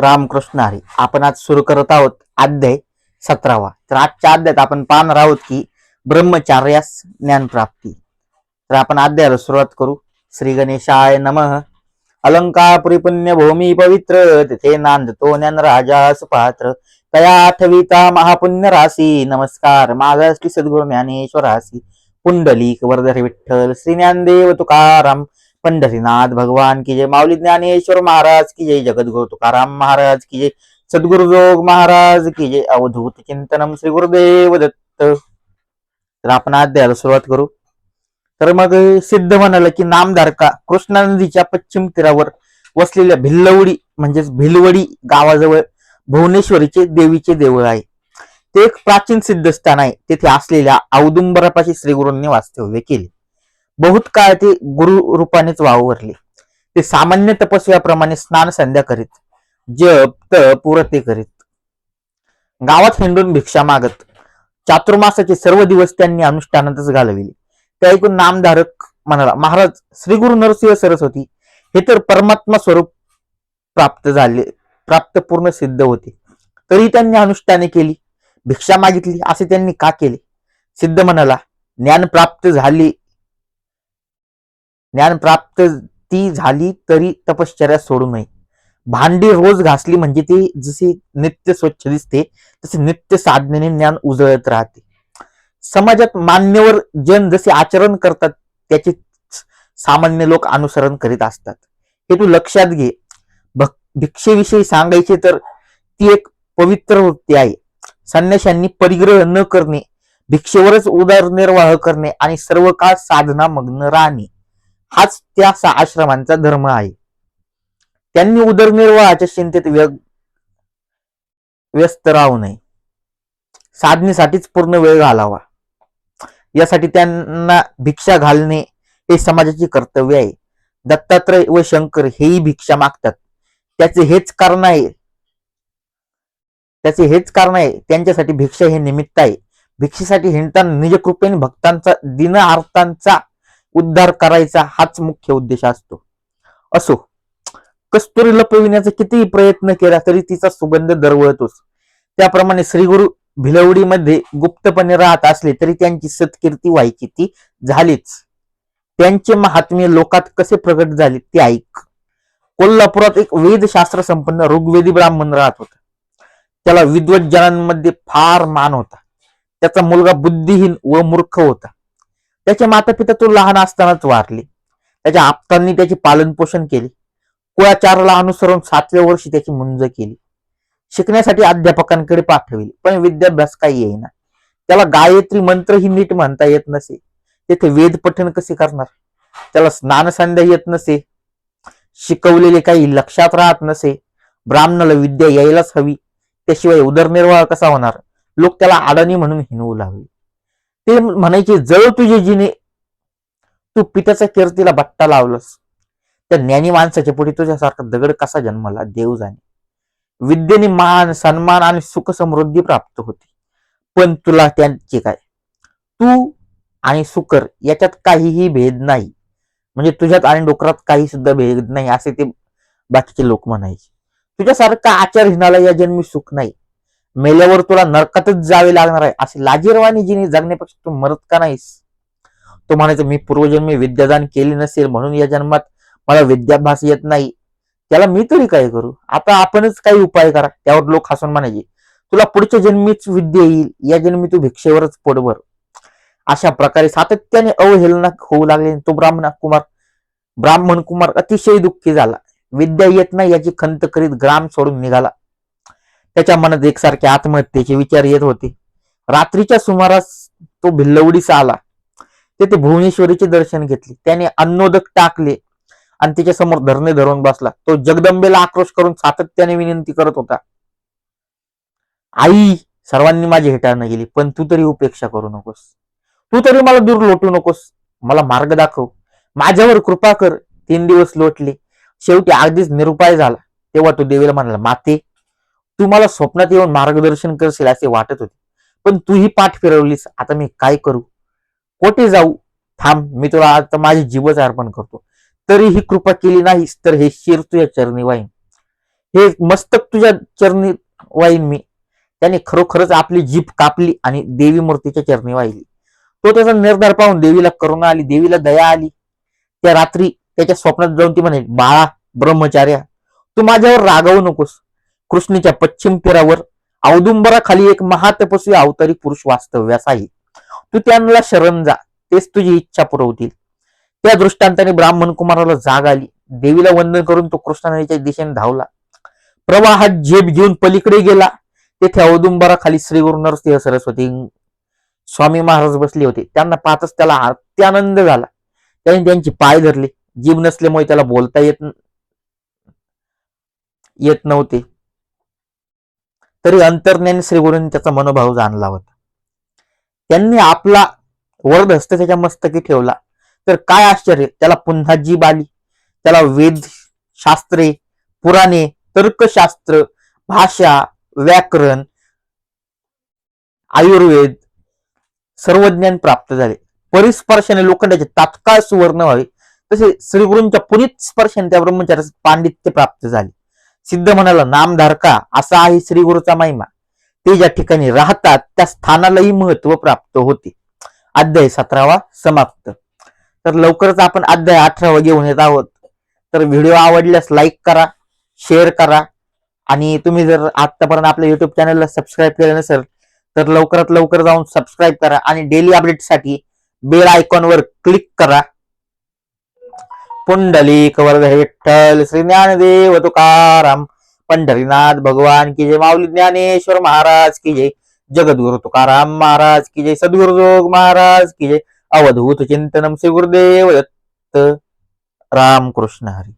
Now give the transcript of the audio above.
रामकृष्ण हरी. आपण आज सुरू करत आहोत अध्याय सतरावा. तर आजच्या अध्यायात आपण पाहणार आहोत की ब्रह्मचार्यास ज्ञानप्राप्ती. तर आपण अध्यायाला सुरुवात करू. श्री गणेशाय नम. अलंकापुरी पुण्य भूमी पवित्र तिथे नांदतो ज्ञान राजा सुपात्र. तया आठविता महापुण्य राशी नमस्कार. माझा श्री सद्गुरु ज्ञानेश्वरासी पुंडलिक वरदरी विठ्ठल श्री ज्ञानदेव तुकाराम. पंढरीनाथ भगवान की जय. माऊली ज्ञानेश्वर महाराज की जय. जगद्गुरु तुकाराम महाराज की जय. सद्गुरु जोग महाराज की जय. अवधूत चिंतनम श्री गुरुदेव दत्त. तर आपण अध्यायाला सुरुवात करू. तर मग सिद्ध म्हणाल की नामधारका कृष्णा नदीच्या पश्चिम तीरावर वसलेल्या भिल्लवडी म्हणजेच भिलवडी गावाजवळ भुवनेश्वरीचे देवीचे देऊळ आहे. ते एक प्राचीन सिद्धस्थान आहे. तेथे असलेल्या औदुंबरापाशी श्रीगुरूंनी वास्तव्य केले. बहुत काळ ते गुरु रूपानेच वावरली ते सामान्य तपस्व्याप्रमाणे स्नान संध्या करीत जप तप व्रते करीत. गावात हिंडून भिक्षा मागत चातुर्मासाचे सर्व दिवस त्यांनी अनुष्ठानातच घालविले. ते ऐकून नामधारक म्हणाला महाराज श्री गुरु नरसिंह सरस्वती हे तर परमात्मा स्वरूप प्राप्त झाले प्राप्त पूर्ण सिद्ध होते. तरी त्यांनी अनुष्ठाने केली भिक्षा मागितली असे त्यांनी का केले? सिद्ध म्हणाला ज्ञान प्राप्त झाली ज्ञान प्राप्त ती झाली तरी तपश्चर्या सोडू नये. भांडी रोज घासली म्हणजे ती जशी नित्य स्वच्छ दिसते तसे नित्य साधनेने ज्ञान उजळत राहते. समाजात मान्यवर जन जसे आचरण करतात त्याचे सामान्य लोक अनुसरण करीत असतात. हे तू लक्षात घे. भिक्षेविषयी सांगायचे तर ती एक पवित्र वृत्ती आहे. संन्याशांनी परिग्रह न करणे भिक्षेवरच उदरनिर्वाह करणे आणि सर्व काळ साधना मग्न राहणे. हाच त्या आश्रमांचा धर्म आहे. त्यांनी उदरनिर्वाहाच्या चिंतेत व्य- व्यस्त राहू नये. साधनेसाठीच पूर्ण वेळ घालावा. यासाठी त्यांना भिक्षा घालणे हे समाजाचे कर्तव्य आहे. दत्तात्रय व शंकर हेही भिक्षा मागतात. त्याचे हेच कारण आहे. त्याचे हेच कारण आहे. त्यांच्यासाठी भिक्षा हे निमित्त आहे. भिक्षेसाठी हिंडताना निजकृपेने भक्तांचा दिन आर्तांचा उद्धार करायचा हाच मुख्य उद्देश असतो. असो कस्तुरी लपविण्याचा कितीही प्रयत्न केला तरी तिचा सुगंध दरवळतोच. त्याप्रमाणे श्रीगुरु भिलवडीमध्ये गुप्तपणे राहत असले तरी त्यांची सत्कीर्ती व्हायची ती झालीच. त्यांचे महात्म्य लोकात कसे प्रगट झाले ते ऐक. कोल्हापुरात एक वेदशास्त्र संपन्न ऋग्वेदी ब्राह्मण राहत होता. त्याला विद्वज्जनांमध्ये फार मान होता. त्याचा मुलगा बुद्धिहीन व मूर्ख होता. त्याचे माता पिता तो लहान असतानाच वारले. त्याच्या आप्तांनी त्याचे पालन पोषण केले. कुळाचाराला अनुसरून सातव्या वर्षी त्याची मुंज केली. शिकण्यासाठी अध्यापकांकडे पाठविले पण विद्याभ्यास काही येईना. त्याला गायत्री मंत्र ही नीट म्हणता येत नसे. तेथे वेद पठण कसे करणार? त्याला स्नानसंध्या येत नसे. शिकवलेले काही लक्षात राहत नसे. ब्राह्मणाला विद्या यायलाच हवी. त्याशिवाय उदरनिर्वाह कसा होणार? लोक त्याला अडाणी म्हणून हिनवू लागले. ते म्हणायचे जळ तुझे जिने. तू पित्याचा कीर्तीला बट्टा लावलंस. त्या ज्ञानी माणसाच्या पुढे तुझ्यासारखा दगड कसा जन्माला? देव जाणे. विद्येने मान सन्मान आणि सुख समृद्धी प्राप्त होते. पण तुला त्यांचे काय? तू आणि सुकर याच्यात काहीही भेद नाही. म्हणजे तुझ्यात आणि डोकरात काही सुद्धा भेद नाही असे ते बाकीचे लोक म्हणायचे. तुझ्यासारखा आचारहीनाला या जन्मी सुख नाही. मेल्यावर तुला नरकातच जावे लागणार आहे. असे लाजीरवाणी जिने जगण्यापेक्षा तू मरत का नाहीस? तो म्हणायचं मी पूर्वजन्मी विद्यादान केले नसेल म्हणून या जन्मात मला विद्याभ्यास येत नाही. त्याला मी तरी काय करू? आता आपणच काही उपाय करा. त्यावर लोक हसून म्हणायचे तुला पुढच्या जन्मीच विद्या येईल. या जन्मी तू भिक्षेवरच पोटभर अशा प्रकारे सातत्याने अवहेलना होऊ लागले. तो ब्राह्मण कुमार ब्राह्मण कुमार अतिशय दुःखी झाला. विद्या येत नाही याची खंत करीत ग्राम सोडून निघाला. त्याच्या मनात एकसारखे आत्महत्येचे विचार येत होते. रात्रीच्या सुमारास तो भिल्लवडीस आला. तेथे भुवनेश्वरीचे दर्शन घेतले. त्याने अन्नोदक टाकले आणि तिच्या समोर धरणे धरून बसला. तो जगदंबेला आक्रोश करून सातत्याने विनंती करत होता आई सर्वांनी माझी हेटाळणं गेली पण तू तरी उपेक्षा करू नकोस. तू तरी मला दूर लोटू नकोस. मला मार्ग दाखव. माझ्यावर कृपा कर. तीन दिवस लोटले. शेवटी अगदीच निरुपाय झाला. तेव्हा तो देवीला म्हणाला माते तू मला स्वप्नात येऊन मार्गदर्शन करशील असे वाटत होते. पण तू ही पाठ फिरवलीस आता मी काय करू? कोठे जाऊ? थांब मी तुला आता माझी जीवच अर्पण करतो. तरी ही कृपा केली नाहीस तर हे शिर तुझ्या चरणी वाईन हे मस्तक तुझ्या चरणी वाईन मी. त्याने खरोखरच आपली जीभ कापली आणि देवी मूर्तीच्या चरणी वाहिली. तो त्याचा निर्धार पाहून देवीला करुणा आली देवीला दया आली. त्या रात्री त्याच्या स्वप्नात जाऊन ती म्हणे बाळा ब्रह्मचार्या तू माझ्यावर रागवू नकोस. कृष्णेच्या पश्चिम तीरावर औदुंबराखाली एक महातपस्वी अवतारी पुरुष वास्तव्यास आहे. तू त्यांना शरण जा तेच तुझी इच्छा पुरवतील. त्या दृष्टांताने ब्राह्मण कुमाराला जाग आली. देवीला वंदन करून तो कृष्णा नदीच्या दिशेने धावला. प्रवाहात झेप घेऊन पलीकडे गेला. तेथे औदुंबराखाली श्री गुरु नरसिंह सरस्वती स्वामी महाराज बसले होते. त्यांना पाहताच त्याला अत्यानंद झाला. त्याने त्यांचे पाय धरले. जीभ नसल्यामुळे त्याला बोलता येत येत नव्हते. तरी अंतर्ज्ञानी श्रीगुरूंनी त्याचा मनोभाव जाणला होता. त्यांनी आपला वरद हस्त त्याच्या मस्तकी ठेवला. तर काय आश्चर्य त्याला पुन्हा जीभ आली. त्याला वेद शास्त्रे पुराणे तर्कशास्त्र भाषा व्याकरण आयुर्वेद सर्व ज्ञान प्राप्त झाले. परिस्पर्शाने लोखंडाचे तात्काळ सुवर्ण व्हावे. तसे श्रीगुरूंच्या पुनीत स्पर्शाने त्या ब्रह्मचार्याचे पांडित्य प्राप्त झाले. सिद्ध म्हणाला नामधारका असा आहे श्री गुरुचा महिमा. ते ज्या ठिकाणी राहतात त्या स्थानालाही महत्त्व प्राप्त होते. अध्याय सतरावा समाप्त. तर लवकरच आपण अध्याय अठरावा घेऊन येत आहोत. तर व्हिडिओ आवडल्यास लाईक करा शेअर करा. आणि तुम्ही जर आतापर्यंत आपल्या युट्यूब चॅनलला सबस्क्राईब केलं नसेल तर लवकरात लवकर जाऊन सबस्क्राईब करा. आणि डेली अपडेटसाठी बेल आयकॉनवर क्लिक करा. पुंडलिक वरद विठ्ठल श्री ज्ञानदेव तुकाराम। पंढरीनाथ भगवान की जय माऊली ज्ञानेश्वर महाराज की जय जगद्गुरु तुकाराम महाराज की जय सद्गुरु जोग महाराज की जय अवधूत चिंतनम श्री गुरुदेव दत्त राम कृष्ण हरी।